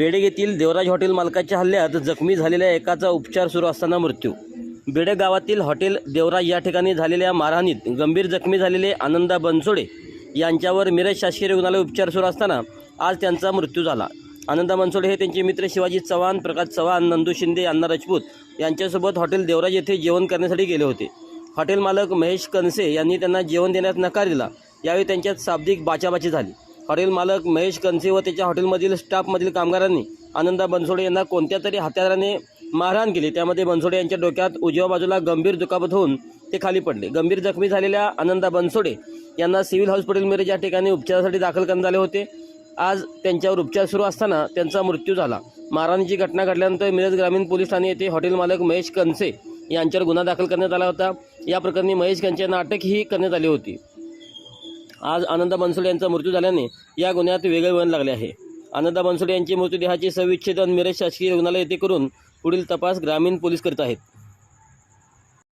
बेडे येथील देवराज हॉटेल मालकाच्या हल्ल्यात जखमी झालेल्या एकाचा उपचार सुरू असताना मृत्यू. बेडे गावातील हॉटेल देवराज या ठिकाणी झालेल्या मारहाणीत गंभीर जखमी झालेले आनंदा बनसोडे यांच्यावर मिरज शासकीय रुग्णालय उपचार सुरू असताना आज त्यांचा मृत्यू झाला. आनंदा बनसोडे हे त्यांचे मित्र शिवाजी चव्हाण प्रकाश चव्हाण नंदू शिंदे अण्णा राजपूत यांच्यासोबत हॉटेल देवराज येथे जेवण करण्यासाठी गेले होते. हॉटेल मालक महेश कनसे यांनी त्यांना जेवण देण्यास नकार दिला. यावेळी त्यांच्यात शाब्दिक बाचाबाची झाली. हॉटेल मालक महेश कंसे व त्याच्या हॉटेलमधील स्टाफमधील कामगारांनी आनंदा बनसोडे यांना कोणत्या तरी हत्याराने मारहाण केली? त्यामध्ये बनसोडे यांच्या डोक्यात उजव्या बाजूला गंभीर दुखापत होऊन ते खाली पडले. गंभीर जखमी झालेल्या आनंदा बनसोडे यांना सिव्हिल हॉस्पिटल मिरज या ठिकाणी उपचारासाठी दाखल करण्यात आले होते आज त्यांच्यावर उपचार सुरू असताना त्यांचा मृत्यू झाला. मारहाणीची घटना घडल्यानंतर मिरज ग्रामीण पोलीस ठाणे येथे हॉटेल मालक महेश कंसे यांच्यावर गुन्हा दाखल करण्यात आला होता. या प्रकरणी महेश कंसे यांना अटकही करण्यात आली होती. आज आनंदा बनसोडे यांचा मृत्यू झाल्याने या गुन्ह्यात वेगळे वळण लागले आहे. आनंदा बनसोडे यांची मृतदेहाची सविच्छेदन मिरज शासकीय रुग्णालय येथे करून पुढील तपास ग्रामीण पोलीस करीत आहेत.